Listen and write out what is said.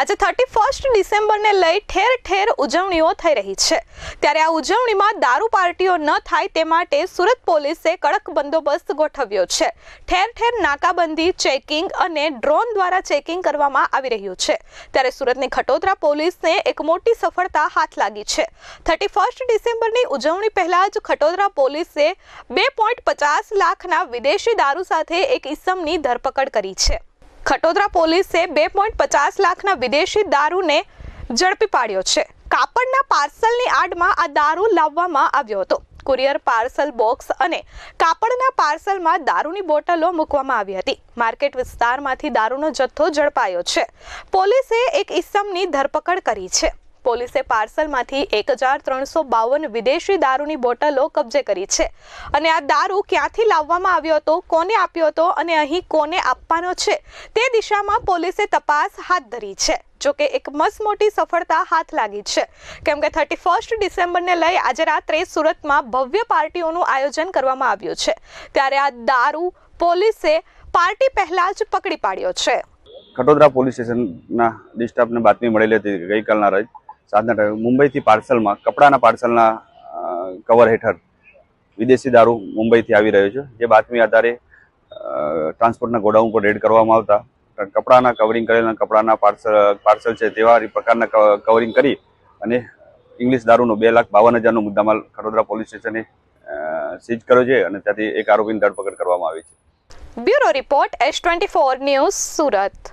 આજે thirty first ડિસેમ્બરને લઈ ઠેર ઠેર ઉજવણીઓ થઈ રહી છે. ત્યારે આ ઉજવણીમાં દારૂ પાર્ટીઓ ન થાય તે માટે સુરત પોલીસે કડક બંદોબસ્ત ગોઠવ્યો છે. ઠેર ઠેર નાકાબંધી, ચેકિંગ અને ડ્રોન દ્વારા ચેકિંગ કરવામાં આવી રહ્યું છે. ત્યારે સુરતની ખટોદરા પોલીસને એક મોટી સફળતા હાથ લાગી છે. થર્ટી ફર્સ્ટ ડિસેમ્બરની ઉજવણી પહેલાં જ ખટોદરા પોલીસે બે પોઈન્ટ પચાસ લાખના વિદેશી દારૂ સાથે એક ઇસમની ધરપકડ કરી છે. ખટોદરા પોલીસે બે પોઈન્ટ પચાસ લાખના વિદેશી દારૂને ઝડપી પાડ્યો છે. કાપડના પાર્સલની આડમાં આ દારૂ લાવવામાં આવ્યો હતો. કુરિયર પાર્સલ બોક્સ અને કાપડના પાર્સલમાં દારૂની બોટલો મૂકવામાં આવી હતી. માર્કેટ વિસ્તારમાંથી દારૂનો જથ્થો ઝડપાયો છે. પોલીસે એક ઇસમની ધરપકડ કરી છે. પોલીસે પાર્સલમાંથી એક હજાર ત્રણસો બાવન વિદેશી દારૂની બોટલો કબજે કરી છે. અને આ દારૂ ક્યાંથી લાવવામાં આવ્યો હતો, કોને આપ્યો હતો અને અહીં કોને આપવાનો છે, તે દિશામાં પોલીસે તપાસ હાથ ધરી છે. જોકે એક મસ્ત મોટી સફળતા હાથ લાગી છે. કેમ કે થર્ટી ફર્સ્ટ ડિસેમ્બરને લઈ આજે રાત્રે સુરતમાં ભવ્ય પાર્ટીઓનું આયોજન કરવામાં આવ્યું છે. ત્યારે આ દારૂ પોલીસે પાર્ટી પહેલા જ પકડી પાડ્યો છે. કટોદરા પોલીસ સ્ટેશનના ડિસ્ટાફને બાતમી મળેલી હતી. ગઈકાલના રોજ ટાઈમે મુંબઈથી પાર્સલમાં, કપડાના પાર્સલના કવર હેઠળ વિદેશી દારૂ મુંબઈથી આવી રહ્યો છે. જે બાતમી આધારે ટ્રાન્સપોર્ટના ગોડાઉન પર રેડ કરવામાં આવતા. કપડાના કવરિંગ કરેલા, કપડાના પાર્સલ પાર્સલ છે તેવા પ્રકારના કવરિંગ કરી અને ઇંગ્લિશ દારૂનો બે લાખ બાવન હજારનો મુદ્દામાલ ખડોદરા પોલીસ સ્ટેશને સીઝ કર્યો છે અને ત્યાંથી એક આરોપીની ધરપકડ કરવામાં આવી છે. Bureau report, S twenty four news Surat.